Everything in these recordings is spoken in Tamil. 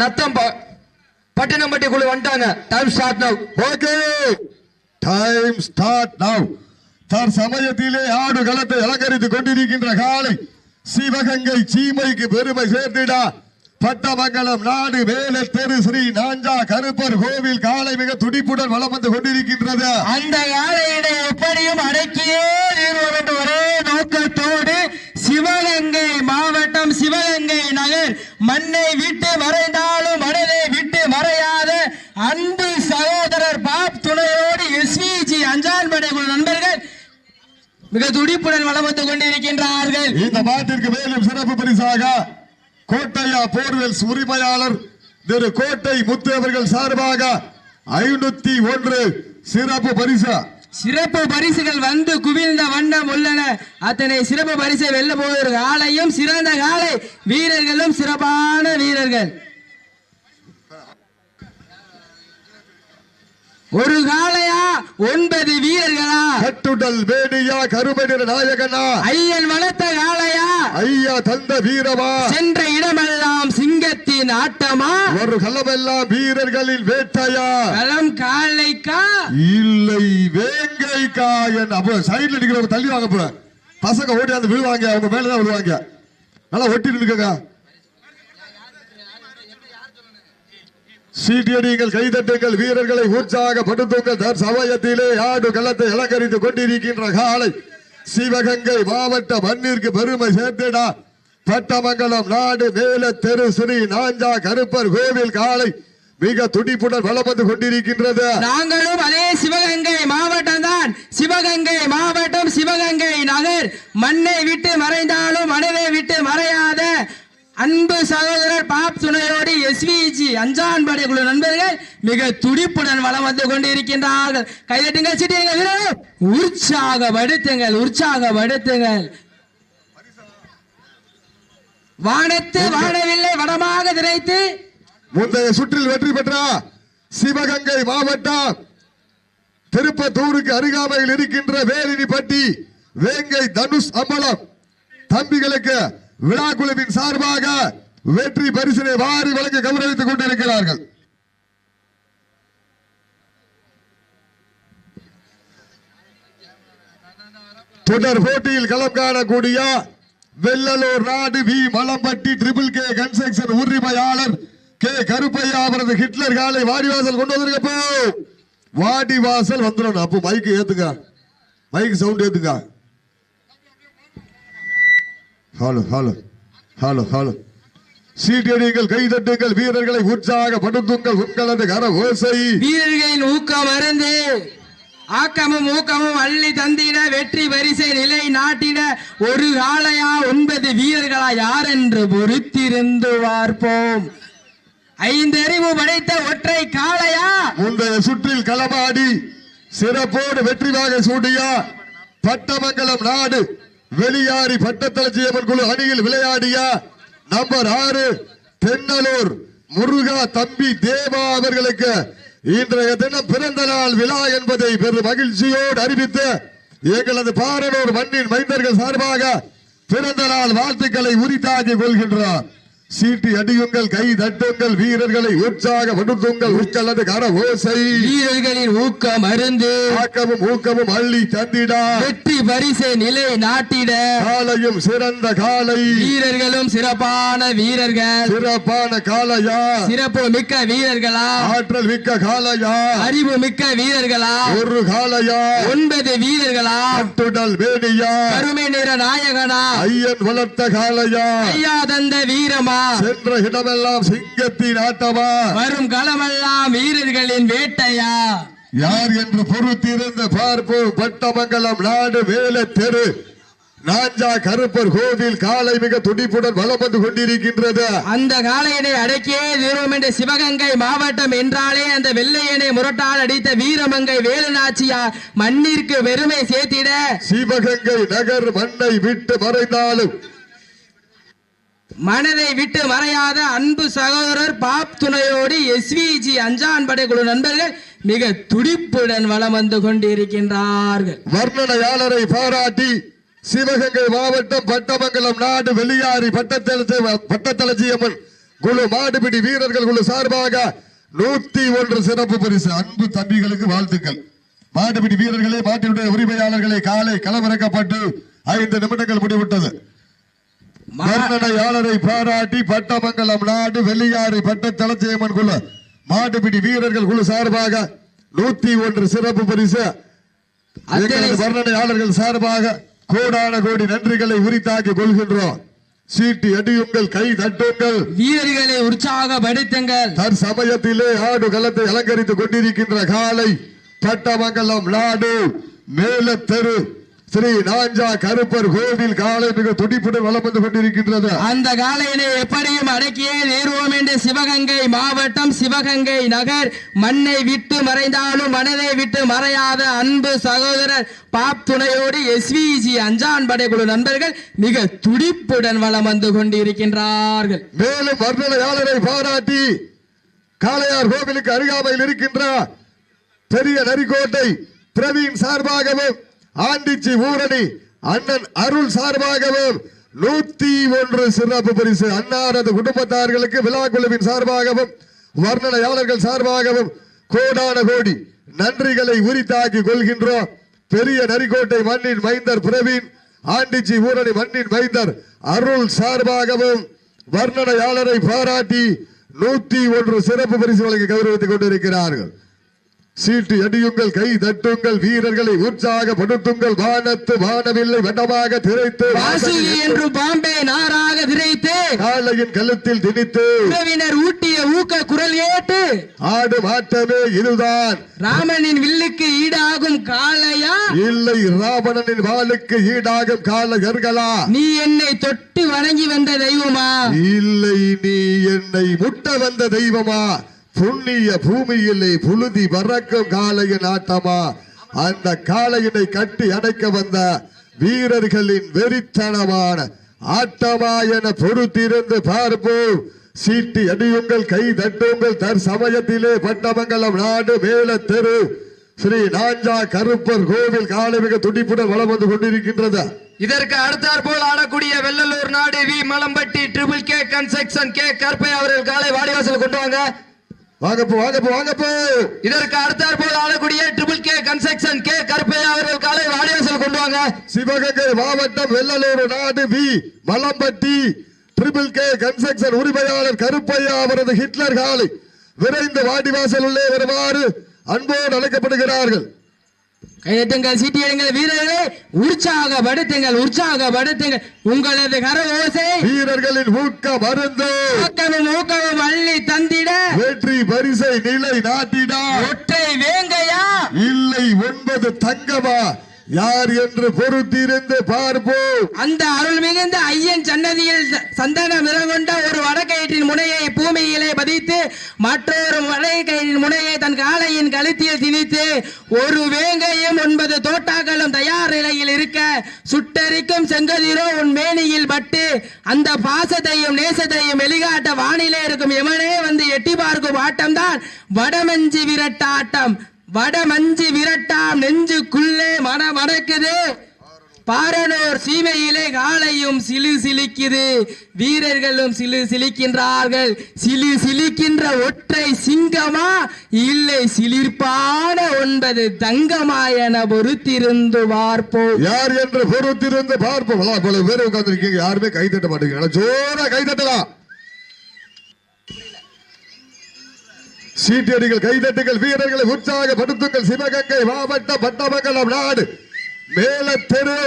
நத்தம் பட்டினம்பட்டி குழு வந்துட்டாங்க. Time start now okay time start now தற்சமயத்திலே ஆடு களத்தை அலங்கரித்துக் கொண்டிருக்கின்ற காலை சிவகங்கை சீமைக்கு பெருமை சேர்த்திடா. பட்டமங்கலம் நாடு வேல தெரு ஸ்ரீ நாஞ்சா கருப்பர் கோவில் காலை மிக துடிப்புடன் வலம் வந்து கொண்டிருக்கின்றது. அந்த காலையினை எப்படியும் அடக்கியே ஒரே நோக்கத்தோடு சிவகங்கை மாவட்டம் சிவகங்கை நகர். மண்ணை விட்டு மறைந்தாலும் மனதை விட்டு மறையாத அன்பு சகோதரர் பாப் துணையோடு எஸ்விஜி அஞ்சான் படைக்குழு நண்பர்கள் மிக துடிப்புடன் வளம் வந்து கொண்டிருக்கின்றார்கள். இந்த மாட்டிற்கு மேலும் சிறப்பு பரிசாக கோட்டையா போர்வெல்ஸ் உரிமையாளர் திரு கோட்டை முத்து அவர்கள் சார்பாக ஐநூத்தி ஒன்று சிறப்பு பரிசா. சிறப்பு பரிசுகள் வந்து குவிந்த வண்ணம் உள்ளன. அத்தனை சிறப்பு பரிசை வெல்ல போகிற காலையும் சிறந்த காலை வீரர்களும் சிறப்பான வீரர்கள். ஒரு காளையா ஒன்பது வீரர்களா? கட்டுடல் வேணியா கருமணிர நாயகனா? ஐயன் வளர்த்த காளையா ஐயா தந்த வீரமா? சென்ற இடமெல்லாம் சிங்கத்தின் ஆட்டமா? ஒரு களமெல்லாம் வீரர்களின் வேட்டையா? களம் காளைக்கா இல்லை வேங்கை காயன் அப்ப சைடுல நிக்கிறவங்க தள்ளி வாங்க போற பசங்க ஓடி அந்த விழுவாங்க அவங்க மேலதான் விழுவாங்க. நல்லா ஒட்டி நிற்குங்க சீட்டியடிங்கள் கைதட்டுங்கள் வீரர்களை உற்சாகப்படுத்துங்கள். தர் சமயத்திலே ஆடு களத்தை அலங்கரித்துக் கொண்டிருக்கின்ற காலை சிவகங்கை மாவட்ட மண்ணிற்கு பெருமை சேர்த்திடா. பட்டமங்கலம் நாடு மேல தெரு ஸ்ரீ நாஞ்சா கருப்பர் கோவில் காலை மிக துடிப்புடன் வலம் வந்து கொண்டிருக்கின்றது. நாங்களும் அதே சிவகங்கை மாவட்டம் தான் சிவகங்கை மாவட்டம் சிவகங்கை நகர். மண்ணை விட்டு மறைந்தாலும் மனதை விட்டு மறையாத அன்பு சகோதரர் பாப் துணையோடு எஸ்விஜி அஞ்சான்படி குழு நண்பர்கள் மிக துடிப்புடன் வலம் வந்து கொண்டிருக்கின்றார்கள். கைதட்டுங்கள் சிட்டியுங்கள் உற்சாகப்படுத்துங்கள் உற்சாகப்படுத்துங்கள் வானத்து வானவில்லை வடமாக திரைத்து. முந்தைய சுற்றில் வெற்றி பெற்ற சிவகங்கை மாவட்டம். திருப்பத்தூருக்கு அருகாமையில் இருக்கின்ற வேலினிப்பட்டி வேங்கை தனுஷ் அம்பலம். தம்பிகளுக்கு விழா குழுவின் சார்பாக வெற்றி பரிசினை வாரி வழங்க கௌரவித்துக் கொண்டிருக்கிறார்கள். தொடர் போட்டியில் களம் காணக்கூடிய Vellalur Nadu V Malampatti triple K construction உரிமையாளர் கே கருப்பையா அவரது ஹிட்லர் காலை வாடிவாசல் கொண்டு வந்திருக்கப்போ வாடிவாசல் வந்துடும் அப்போ மைக்கு ஏத்துங்க மைக் சவுண்ட் ஏத்துங்க ஹலோ ஹலோ ஹலோ ஹலோ சீட்டடிங்கள் கைதட்டுங்கள் வீரர்களை உற்சாகப்படுத்துங்கள். உங்களது கர ஓசை. வீரர்களின் ஊக்கம் அறிந்து ஆக்கமும் ஊக்கமும் அள்ளி தந்திட வெற்றி வரிசை நிலை நாட்டிட ஒரு காளையா ஒன்பது வீரர்களா யார் என்று பொறுத்திருந்து பார்ப்போம் ஐந்தறிவு படைத்த ஒற்றை காளையா? முந்தைய சுற்றில் களமாடி சிறப்போடு வெற்றிவாக சூடியா பட்டமங்கலம் நாடு வெளியாரி பட்டத்தளச்சியம்மன் குழு அணியில் விளையாடியா நம்பர் ஆறு தென்னலூர் முருகா தம்பி தேவா அவர்களுக்கு இன்றைய தினம் பிறந்த நாள் விழா என்பதை பெரும் மகிழ்ச்சியோடு அறிவித்து எங்களது பாரனூர் மண்ணின் மைந்தர்கள் சார்பாக பிறந்த நாள் வாழ்த்துக்களை உரித்தாக்கிக் கொள்கின்றார். சீட்டி அடியுங்கள் கை தட்டுங்கள் வீரர்களை உற்சாகப்படுத்துங்கள் உட்கல்லது கர ஓசை. வீரர்களின் ஊக்கம் அருந்து ஆக்கமும் ஊக்கமும் அள்ளி தந்திடா. வெற்றி வரிசை நிலை நாட்டிட. காலையும் சிறந்த காலை. வீரர்களும் சிறப்பான வீரர்கள். சிறப்பான காளையா சிறப்பு மிக்க வீரர்களா? ஆற்றல் மிக்க காளையா அறிவு மிக்க வீரர்களா? ஒரு காளையா ஒன்பது வீரர்களா? கட்டுடல் வேணியா கருமை நிற நாயகனா? ஐயன் வளர்த்த காளையா ஐயா தந்த வீரமா? சென்ற இடமெல்லாம் சிங்கத்தின் ஆட்டமா? வரும் களமெல்லாம் வீரர்களின் வேட்டையா? யார் என்று பொறுத்திருந்து பார்ப்போம். பட்டமங்கலம் நாடு வேல தெரு. நாஞ்சா கருப்பர் கோவில் காலை மிக துடிப்புடன் வலம் வந்து கொண்டிருக்கின்றது. அந்த காளையனை அடக்கியே தீர்வோம் என்ற சிவகங்கை மாவட்டம் என்றாலே அந்த வெள்ளையனை முரட்டால் அடித்த வீரமங்கை வேலுநாச்சியார் மண்ணிற்கு பெருமை சேர்த்திட சிவகங்கை நகர் மண்ணை விட்டு மறைந்தாலும் மனதை விட்டு மறையாத அன்பு சகோதரர் பாப் துணையோடு எஸ்விஜி அஞ்சான் படைக்குழு நண்பர்கள் மிக துடிப்புடன் வளம் வந்து கொண்டிருக்கின்றார்கள். வர்ணனையாளரை பாராட்டி சிவகங்கை மாவட்டம் பட்டமங்கலம் நாடு வெளியாரி பட்டத்தளச்சி பட்டத்தளச்சியம்மன் குழு மாடுபிடி வீரர்கள் குழு சார்பாக நூத்தி ஒன்று சிறப்பு பரிசு. அன்பு தம்பிகளுக்கு வாழ்த்துக்கள். மாடுபிடி வீரர்களே மாட்டினுடைய உரிமையாளர்களே காலை களமிறக்கப்பட்டு ஐந்து நிமிடங்கள் முடிவிட்டது வர்ணனையாளரை பாராட்டி பட்டமங்கலம் நாடு வெள்ளியாறு பட்ட தலச்சேமன் குழு மாடுபிடி வீரர்கள் குழு சார்பாக நூத்தி ஒன்று சிறப்பு பரிசு. வர்ணனையாளர்கள் சார்பாக கோடான கோடி நன்றிகளை உரித்தாக்கி கொள்கின்றோம். சீட்டி அடியுங்கள் கை தட்டுங்கள். வீரர்களை உற்சாகப்படுத்துங்கள். தற்சமயத்திலே ஆடு களத்தை அலங்கரித்துக் கொண்டிருக்கின்ற காலை பட்டமங்கலம் நாடு மேலத்தெரு ஸ்ரீ நாஞ்சா கருப்பர் கோவில் காலை மிக துடிப்புடன் வலம் வந்து கொண்டிருக்கின்றது. அந்த காலையினை எப்படியும் அடக்கியே தீர்வோம் என்று சிவகங்கை மாவட்டம் சிவகங்கை நகர். மண்ணை விட்டு மறைந்தாலும் மனதை விட்டு மறையாத அன்பு சகோதரர் பாப் துணையோடு எஸ்விஜி அஞ்சான் படைக்குழு நண்பர்கள் மிக துடிப்புடன் வலம் வந்து கொண்டிருக்கின்றார்கள். மேலும் வர்ணனையாளரை பாராட்டி காளையார் கோவிலுக்கு அருகாமையில் இருக்கின்ற பெரிய நரிக்கோட்டை பிரவீன் சார்பாகவும் ஆண்டிச்சி ஊரணி அண்ணன் அருள் சார்பாகவும் நூத்தி ஒன்று சிறப்பு பரிசு. அன்னாரது குடும்பத்தார்களுக்கு விழா குழுவின் சார்பாகவும் வர்ணனையாளர்கள் சார்பாகவும் கோடான கோடி நன்றிகளை உரித்தாக்கி கொள்கின்றோம். பெரிய நரிக்கோட்டை மண்ணின் மைந்தர் பிரவீன் ஆண்டிச்சி ஊரணி மண்ணின் மைந்தர் அருள் சார்பாகவும் வர்ணனையாளரை பாராட்டி நூத்தி ஒன்று சிறப்பு பரிசு வழங்கி கௌரவித்துக் கொண்டிருக்கிறார்கள். சீட்டு அடியுங்கள் கை தட்டுங்கள் வீரர்களை உற்சாகப்படுத்துங்கள். வானத்து வானவில்லை வண்ணமாக திரைத்து. வாசுகி என்று பாம்பே நாராக திரைத்து. காளையின் கழுத்தில் திணித்து. உறவினர் ஊட்டிய ஊக்க குரல் ஏட்டு ஆடு மாட்டமே இதுதான். ராமனின் வில்லுக்கு ஈடாகும் காளையா? இல்லை ராவணனின் வாளுக்கு ஈடாகும் காலகர்களா நீ என்னை தொட்டு வணங்கி வந்த தெய்வமா? இல்லை நீ என்னை முட்ட வந்த தெய்வமா? புண்ணிய பூமியிலே புழுதி பறக்கும் காளையின் ஆட்டமா? அந்த காளையினை கட்டி அடைக்க வந்த வீரர்களின் வெறித்தனமான ஆட்டமா என பொறுத்திருந்து பார்ப்போம். சீட்டி அடியுங்கள் கை தட்டுங்கள் தற்சமயத்திலே பட்டமங்கலம் நாடு மேல தெரு. ஸ்ரீ நாஞ்சா கருப்பர் கோவில் காலை மிக துடிப்புடன் வளம் வந்து கொண்டிருக்கின்றது. இதற்கு அடுத்தாற் போல் ஆடக்கூடிய Vellalur Nadu V. Malampatti triple K construction K கற்பை அவர்கள் காலை வாடிவாசல் கொண்டு வாங்க. வாங்கப்போ வாங்கப்போ வாங்கப்போ. இதற்கு அடுத்தாற் போல் ஆடக்கூடிய ட்ரிபிள் கே கன்ஸ்ட்ரக்ஷன் கே கற்பை அவர்கள் காலை வாடிவாசல் கொண்டு வாங்க. சிவகங்கை மாவட்டம் Vellalur Nadu V Malampatti. Triple K construction உரிமையாளர் கருப்பையா அவரது ஹிட்லர் காலை விரைந்து வாடிவாசல் உள்ளே வருமாறு அன்போடு அழைக்கப்படுகிறார்கள். கையெட்டுங்கள் சீட்டியடுங்கள் வீரர்களே உற்சாகப்படுத்துங்கள் உற்சாகப்படுத்துங்கள் உங்களது கர ஓசை. வீரர்களின் ஊக்க மருந்து. ஊக்கமும் ஊக்கமும் அள்ளி தந்திட. வெற்றி பரிசை நிலை நாட்டிடா ஒற்றை வேங்கையா? இல்லை ஒன்பது தங்கமா? யார் என்று பொறுத்திருந்து பார்ப்போம். அந்த அருள் மிகுந்த ஐயன் சன்னதியில் சந்தன மிரங்கொண்ட ஒரு வடக்கயிற்றின் முனையை பூமியிலே பதித்து மற்றொரு வடக்கயிற்றின் முனையை தன் காளையின் கழுத்தில் திணித்து ஒரு வேங்கையும் ஒன்பது தோட்டாக்களும் தயார் நிலையில் இருக்க சுட்டரிக்கும் செங்கதிரோ உன் மேனியில் பட்டு அந்த பாசத்தையும் நேசத்தையும் வெளிகாட்ட வானிலே இருக்கும் எமனே வந்து எட்டி பார்க்கும் ஆட்டம்தான் வடமஞ்சி விரட்டாட்டம். வடமஞ்சி விரட்டாம் நெஞ்சுக்குள்ளே மன வடக்குது பாரனூர் சீமையிலே காளையும் சிலு சிலிக்குது. வீரர்களும் சிலு சிலிக்கின்றார்கள். சிலு சிலிக்கின்ற ஒற்றை சிங்கமா? இல்லை சிலிர்ப்பான ஒன்பது தங்கமா என பொறுத்திருந்து பார்ப்போம். யார் என்று பொறுத்திருந்து பார்ப்போம். இவ்வளவு பேர் உட்கார்ந்திருக்கீங்க. யாருமே கை தட்ட மாட்டேங்கிறாங்க ஜோரா கை சீட்டடிகள் கைதட்டுகள் வீரர்களை உற்சாகப்படுத்துங்கள். சிவகங்கை மாவட்ட பட்டமங்கலம் நாடு. மேல தெரு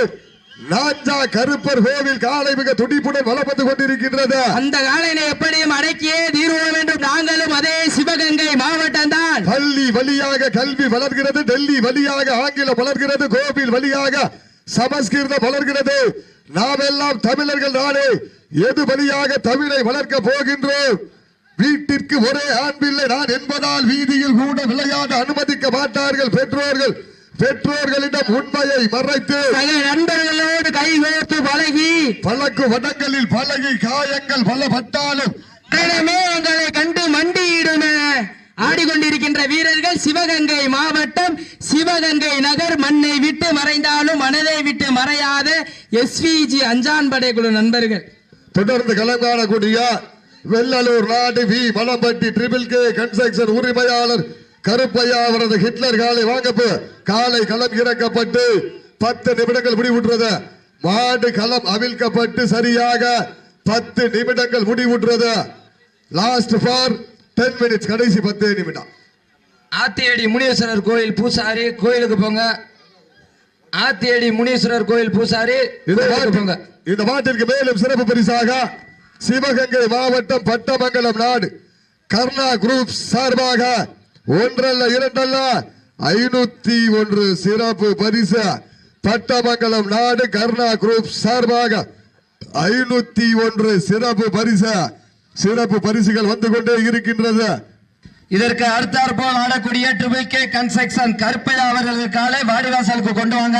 நாஞ்சா கருப்பர் கோவில் காலை மிக துடிப்புடன் வந்து கொண்டிருக்கின்றது. அந்த காளையினை எப்படியும் அடக்கியே தீர்வோம் என்றும் நாங்களும் அதே சிவகங்கை மாவட்டம் தான். பள்ளி வழியாக கல்வி வளர்கிறது டெல்லி வழியாக ஆங்கிலம் வளர்கிறது கோவில் வழியாக சமஸ்கிருதம் வளர்கிறது. நாம் எல்லாம் தமிழர்கள் தானே எது வழியாக தமிழை வளர்க்க போகின்றோம்? வீட்டிற்கு ஒரே ஆண் பிள்ளை நான் என்பதால் வீதியில் கூட விளையாட அனுமதிக்க மாட்டார்கள் பெற்றோர்கள். பெற்றோர்களிடம் உண்மையை மறைத்து சக நண்பர்களோடு கைகோர்த்து பழகி பழக்கு வடங்களில் பழகி காயங்கள் பலப்பட்டாலும் மரணமே எங்களை கண்டு மண்டியிடுமே ஆடிக்கொண்டிருக்கின்ற வீரர்கள் சிவகங்கை மாவட்டம் சிவகங்கை நகர். மண்ணை விட்டு மறைந்தாலும் மனதை விட்டு மறையாத எஸ்விஜி அஞ்சான் படை குழு நண்பர்கள். தொடர்ந்து களம் காணக்கூடிய Vellalur Nadu V Malampatti triple K construction உரிமையாளர் கருப்பையா அவரது ஹிட்லர் காலை வாங்கப்பு. காலை களம் இறக்கப்பட்டு பத்து நிமிடங்கள் முடிவுற்றது. மாடு களம் அவிழ்க்கப்பட்டு சரியாக பத்து நிமிடங்கள் முடிவுற்றது. லாஸ்ட் ஃபார் டென் மினிட்ஸ் கடைசி பத்து நிமிடம். ஆத்தியடி முனீஸ்வரர் கோயில் பூசாரி கோயிலுக்கு போங்க. ஆத்தியடி முனீஸ்வரர் கோயில் பூசாரி போங்க. இந்த மாட்டிற்கு மேலும் சிறப்பு பரிசாக சிவகங்கை மாவட்டம் பட்டமங்கலம் நாடு. கர்ணா குரூப் சார்பாக ஒன்றல்ல இரண்டல்ல ஐநூத்தி ஒன்று சிறப்பு பரிசு பட்டமங்கலம் நாடு கர்ணா குரூப் சார்பாக ஐநூத்தி ஒன்று சிறப்பு பரிசு சிறப்பு பரிசுகள் வந்து கொண்டே இருக்கின்றது. இதற்கு அடுத்தாற் போல் ஆடக்கூடிய ட்ரிபிள் கே கன்ஸ்ட்ரக்ஷன் கருப்பையா அவர்களுக்கான காலை வாடிவாசலுக்கு கொண்டு வாங்க.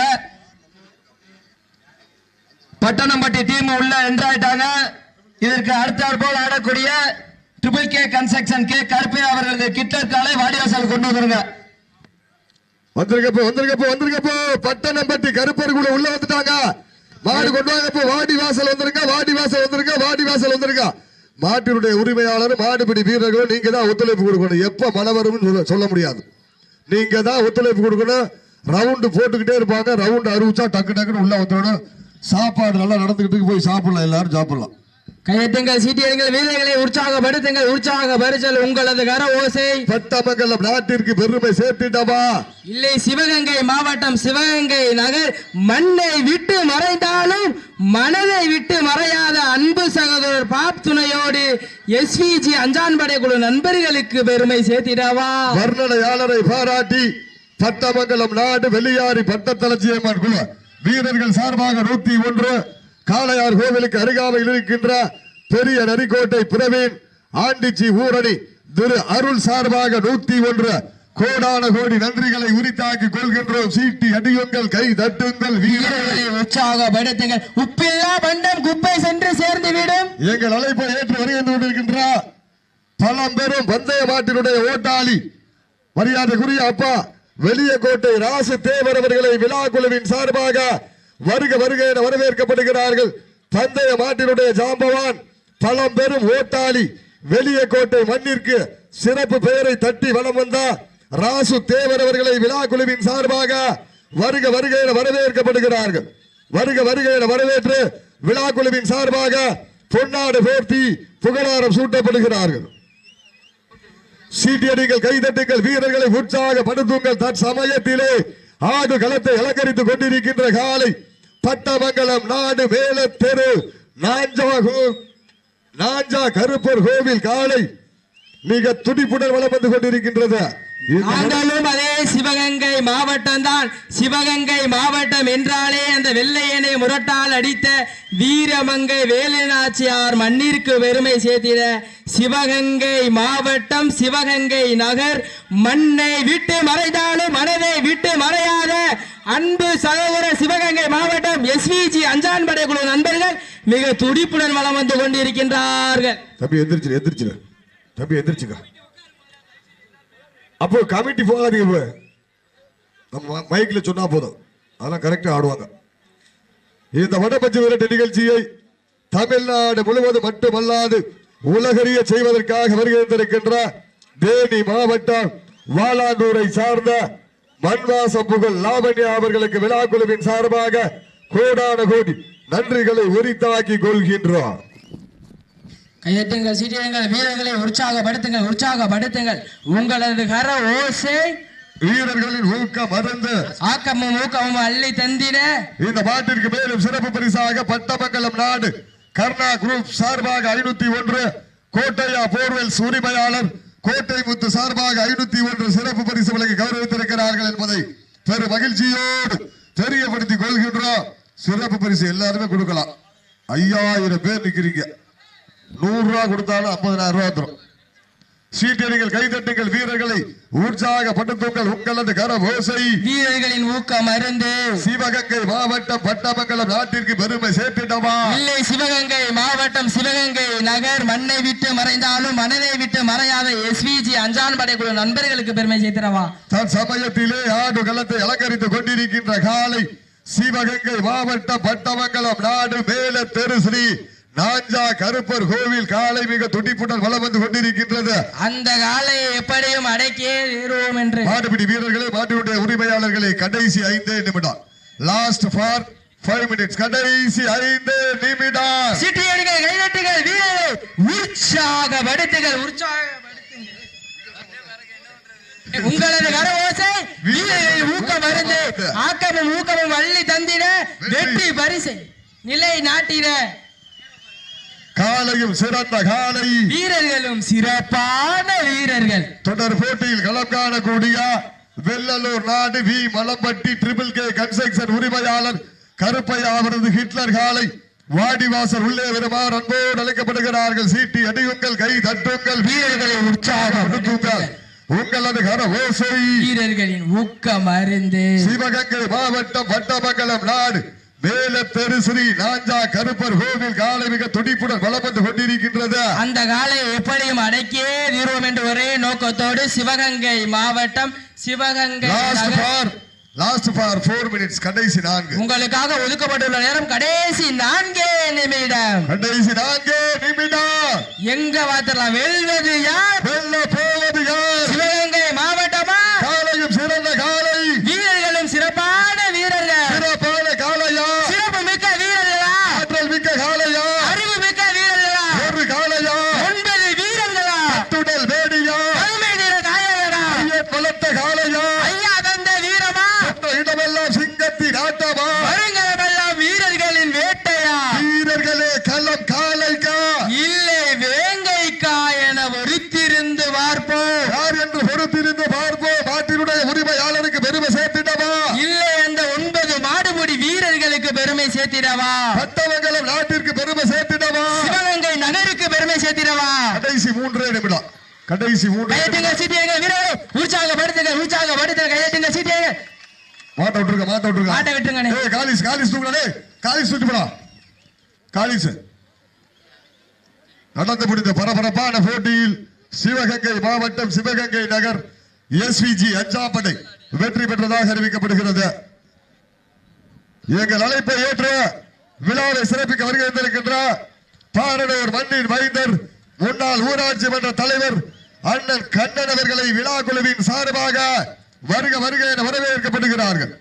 பட்டணம்பட்டி டீம் உள்ள என்ட்ராயிட்டாங்க இதற்கு அடுத்தாற் போல் ஆடக்கூடிய triple K construction K Karuppaiya அவர்களது கிட்டர் காலை வாடிவாசலுக்கு கொண்டு வந்துருங்க. வந்திருக்கப்போ வந்திருக்கப்போ வந்திருக்கப்போ. பட்டணம்பட்டி கருப்பர் கூட உள்ள வந்துட்டாங்க. மாடு கொண்டு வாங்கப்போ. வாடி வாசல் வந்திருக்க? வாடி வாசல் வந்திருக்க? வாடி வாசல் வந்திருக்க? மாட்டினுடைய உரிமையாளர் மாடுபிடி வீரர்களும் நீங்க தான் ஒத்துழைப்பு கொடுக்கணும். எப்ப மழை வரும்னு சொல்ல- சொல்ல முடியாது. நீங்க தான் ஒத்துழைப்பு கொடுக்கணும். ரவுண்டு போட்டுக்கிட்டே இருப்பாங்க. ரவுண்டு அறிவிச்சா டக்கு டக்குன்னு உள்ள வந்துடணும். சாப்பாடு நல்லா நடந்துக்கிட்டு போய் சாப்பிடலாம். எல்லாரும் சாப்பிடலாம். கையெட்டுங்கள் சீட்டியங்கள் வீரர்களை உற்சாகப்படுத்துங்கள் உற்சாக பரிசல் உங்களது கர ஓசை. பட்டமங்கலம் நாட்டிற்கு பெருமை சேர்த்திட்டவா? இல்லை சிவகங்கை மாவட்டம் சிவகங்கை நகர் மண்ணை விட்டு மறைந்தாலும் மனதை விட்டு மறையாத அன்பு சகோதரர் பாப் துணையோடு எஸ்விஜி அஞ்சான்படை குழு நண்பர்களுக்கு பெருமை சேர்த்திடவா? வர்ணனையாளரை பாராட்டி பட்டமங்கலம் நாடு வெளியாரி பட்டத்தளச்சியம்மன் குழு. வீரர்கள் சார்பாக நூத்தி ஒன்று காளையார் கோவிலுக்கு அருகாமையில் இருக்கின்ற பெரிய நரிக்கோட்டை பிரவீன் ஆண்டிச்சி ஊரணி திரு அருள் சார்பாக நூத்தி ஒன்று கோடான கோடி நன்றிகளை உரித்தாக்கி கொள்கின்றோம். சீட்டி அடியுங்கள் கை தட்டுங்கள் வீரர்களை உற்சாகப்படுத்துங்கள். உப்பில்லா பண்டம் குப்பை சென்று சேர்ந்து விடும். எங்கள் அழைப்பை ஏற்று வருகின்ற கொண்டிருக்கின்றார் பழம்பெரும் பந்தய மாட்டினுடைய ஓட்டாளி மரியாதைக்குரிய அப்பா வெளிய கோட்டை ராசு தேவர் அவர்களை விழா குழுவின் சார்பாக வருக வருக என வரவேற்கப்படுகிறார்கள். தந்தைய மாட்டினுடைய ஜாம்பவான் பழம்பெரும் ஓட்டாளி வெளிய கோட்டை மண்ணிற்கு சிறப்பு பெயரை தட்டி வலம் வந்தார் ராசு தேவர் அவர்களை விழா குழுவின் சார்பாக வருக வருக என வரவேற்கப்படுகிறார்கள். வருக வருக என வரவேற்று விழா குழுவின் சார்பாக பொன்னாடு போர்த்தி புகழாரம் சூட்டப்படுகிறார்கள். சீட்டியடிகள் கைதட்டுங்கள் வீரர்களை உற்சாகப்படுத்துங்கள். தற்சமயத்திலே ஆடு களத்தை அலங்கரித்துக் கொண்டிருக்கின்ற காலை பட்டமங்கலம் நாடு மேல தெரு. நாஞ்சா நாஞ்சா கருப்பர் கோவில் காலை மிக துடிப்புடன் வளம் வந்து கொண்டிருக்கின்றது. நாங்களும் அதே சிவகங்கை மாவட்டம் தான் சிவகங்கை மாவட்டம் என்றாலே அந்த வெள்ளையனை முரட்டால் அடித்த வீரமங்கை வேலுநாச்சியார் மண்ணிற்கு பெருமை சேர்த்திட சிவகங்கை மாவட்டம் சிவகங்கை நகர் மண்ணை விட்டு மறைந்தாலும் மனதை விட்டு மறையாத அன்பு சகோதர சிவகங்கை மாவட்டம் எஸ்விஜி அஞ்சான்படை குழு நண்பர்கள் மிக துடிப்புடன் வலம் வந்து கொண்டிருக்கின்றார்கள். தம்பி எந்திரிச்சு எந்திரிச்சு தம்பி எந்திரிச்சுக்க. அப்போ கமிட்டி போகாதீங்க இப்போ. நம்ம மைக்கில் சொன்னால் போதும். அதெல்லாம் கரெக்டாக ஆடுவாங்க. இந்த வடபட்ச விரட்டு நிகழ்ச்சியை தமிழ்நாடு முழுவதும் மட்டுமல்லாது உலகறிய செய்வதற்காக வருகின்றிருக்கின்ற தேனி மாவட்டம் வாலாண்டூரை சார்ந்த மண்வாசம் புகழ் லாவண்யா அவர்களுக்கு விழா குழுவின் சார்பாக கோடான கோடி நன்றிகளை உரித்தாக்கி கொள்கின்றோம். கையெட்டுங்கள் சீட்டியங்கள் வீரர்களை உற்சாகப்படுத்துங்கள் உற்சாகப்படுத்துங்கள். உங்களது கர ஓசை வீரர்களின் ஊக்கம் மறந்து ஆக்கமும் ஊக்கமும் அள்ளி தந்திட. இந்த மாட்டிற்கு மேலும் சிறப்பு பரிசாக பட்டமங்கலம் நாடு கர்ணா குரூப் சார்பாக ஐநூத்தி ஒன்று கோட்டையா போர்வெல்ஸ் உரிமையாளர் கோட்டை முத்து சார்பாக ஐநூத்தி ஒன்று சிறப்பு பரிசு வழங்கி கௌரவித்திருக்கிறார்கள் என்பதை பெரு மகிழ்ச்சியோடு தெரியப்படுத்திக் கொள்கின்றோம். சிறப்பு பரிசு எல்லாருமே கொடுக்கலாம். ஐயாயிரம் பேர் நிக்கிறீங்க. நூறு ரூபா கொடுத்தாலும் ஐம்பதனாயிரம் ரூபா வந்துடும் சீட்டடிகள் கைதட்டுங்கள் வீரர்களை உற்சாகப்படுத்துங்கள் உங்களது கர ஓசை. வீரர்களின் ஊக்கம் அருந்து. சிவகங்கை மாவட்டம் பட்டமங்கலம் நாட்டிற்கு பெருமை சேர்த்திடவா? இல்லை சிவகங்கை மாவட்டம் சிவகங்கை நகர் மண்ணை விட்டு மறைந்தாலும் மனதை விட்டு மறையாத எஸ்விஜி அஞ்சான் படைக்குழு நண்பர்களுக்கு பெருமை சேர்த்திடவா? தன் சமயத்திலே ஆடு களத்தை அலங்கரித்துக் கொண்டிருக்கின்ற காலை சிவகங்கை மாவட்டம் பட்டமங்கலம் நாடு மேல தெரு ஸ்ரீ நாஞ்சா கருப்பர் கோவில் காலை மிக துடிப்புடன் வலம் வந்து கொண்டிருக்கின்றது. அந்த காலையை எப்படியும் அடக்கியே தீருவோம் என்று. மாட்டுப்பிடி வீரர்களே மாட்டுடைய உரிமையாளர்களே கடைசி ஐந்து நிமிடம். லாஸ்ட் ஃபார் ஃபைவ் மினிட்ஸ் கடைசி ஐந்து நிமிடம். சிட்டியடிகள் கைதட்டுகள் வீரரை உற்சாகப்படுத்துகள் உற்சாகப்படுத்துங்கள் உங்களது கரவோசை வீரர்களின் ஊக்கம் மருந்து ஆக்கமும் ஊக்கமும் வள்ளி தந்திட வெற்றி பரிசை நிலை நாட்டிட. காலையும் சிறந்த காலை. வீரர்களும் சிறப்பான வீரர்கள். தொடர் போட்டியில் களம் காணக்கூடிய Vellalur Nadu V. Malampatti triple K construction உரிமையாளர் கருப்பையா அவரது ஹிட்லர் காலை. வாடிவாசல் உள்ளே வருமாறு அன்போடு அழைக்கப்படுகிறார்கள். சீட்டி அடியுங்கள் கை தட்டுங்கள் வீரர்களை உற்சாகப்படுத்துங்கள் உங்களது கர ஓசை. வீரர்களின் ஊக்க மருந்து. சிவகங்கை மாவட்டம் வட்டமங்கலம் நாடு. மேல தெருஸ்ரீ நாஞ்சா கருப்பர் கோவில் காலை மிக துடிப்புடன் வந்து கொண்டிருக்கின்றது. அந்த காலை எப்படியும் அடக்கியே தீர்வோம் என்ற ஒரே நோக்கத்தோடு சிவகங்கை மாவட்டம் Sivaganga last four four minutes கடைசி நான்கு. உங்களுக்காக ஒதுக்கப்பட்டுள்ள நேரம் கடைசி நான்கே நிமிடம். கடைசி நான்கு நிமிடம். எங்க பாத்திரலாம் வெல்வது யார்? வெல்ல போவது யார் சிவகங்கை மாவட்டமா காலையும் சிறந்த காலை வீரர்களும் சிறப்பான வீரர்கள் சிறப்பான காலையா சிறப்பு மிக்க வீரர்களா ஆற்றல் மிக்க காலையா அறிவு மிக்க வீரர்களா ஒரு காலையா ஒன்பது வீரர்களா துடல் வேடியா கருமை நிற காயங்களா ஐயன் பலத்த காலையா ஐயா தந்த வீரமா மற்ற இடமெல்லாம் சிங்கத்தின் ஆட்டமா வருங்களமெல்லாம் வீரர்களின் வேட்டையா வீரர்களே களம் காலைக்கா இல்லை வேங்கைக்கா என ஒருத்திருந்து பார்ப்போம் யார் என்று பொறுத்திருந்து பார்ப்போம் நாட்டினுடைய உரிமையாளருக்கு பெருமை சேர்த்திடவா இல்லை அந்த ஒன்பது மாடுமுடி வீரர்களுக்கு பெருமை சேர்த்திடவா பட்டமங்கலம் நாட்டிற்கு பெருமை சேர்த்திடவா சிவகங்கை நகருக்கு பெருமை சேர்த்திடவா கடைசி மூன்றே நிமிடம் கடைசி மூன்று கையெட்டுங்க சீட்டியங்க வீரரை. உற்சாகப்படுத்துங்க உற்சாகப்படுத்துங்க கையெட்டுங்க சீட்டியங்க மாட்ட விட்டுருங்க மாட்ட விட்டுருங்க. மாட்ட விட்டுருங்கண்ணே. ஏய் காலிஸ் காலிஸ் தூக்குறே காலிஸ் தூக்கி போடா. காலிஸ். நடந்து முடிந்த பரபரப்பான போட்டியில் சிவகங்கை மாவட்டம் சிவகங்கை நகர் எஸ்விஜி அஞ்சாம்படை வெற்றி பெற்றதாக அறிவிக்கப்படுகிறது. எங்கள் அழைப்பை ஏற்று விழாவை சிறப்பிக்க வருகின்றிருக்கின்ற பாரடூர் மண்ணின் மைந்தர் முன்னாள் ஊராட்சி மன்ற தலைவர் அண்ணன் கண்ணன் அவர்களை விழா குழுவின் சார்பாக வருக வருக என வரவேற்கப்படுகிறார்கள்.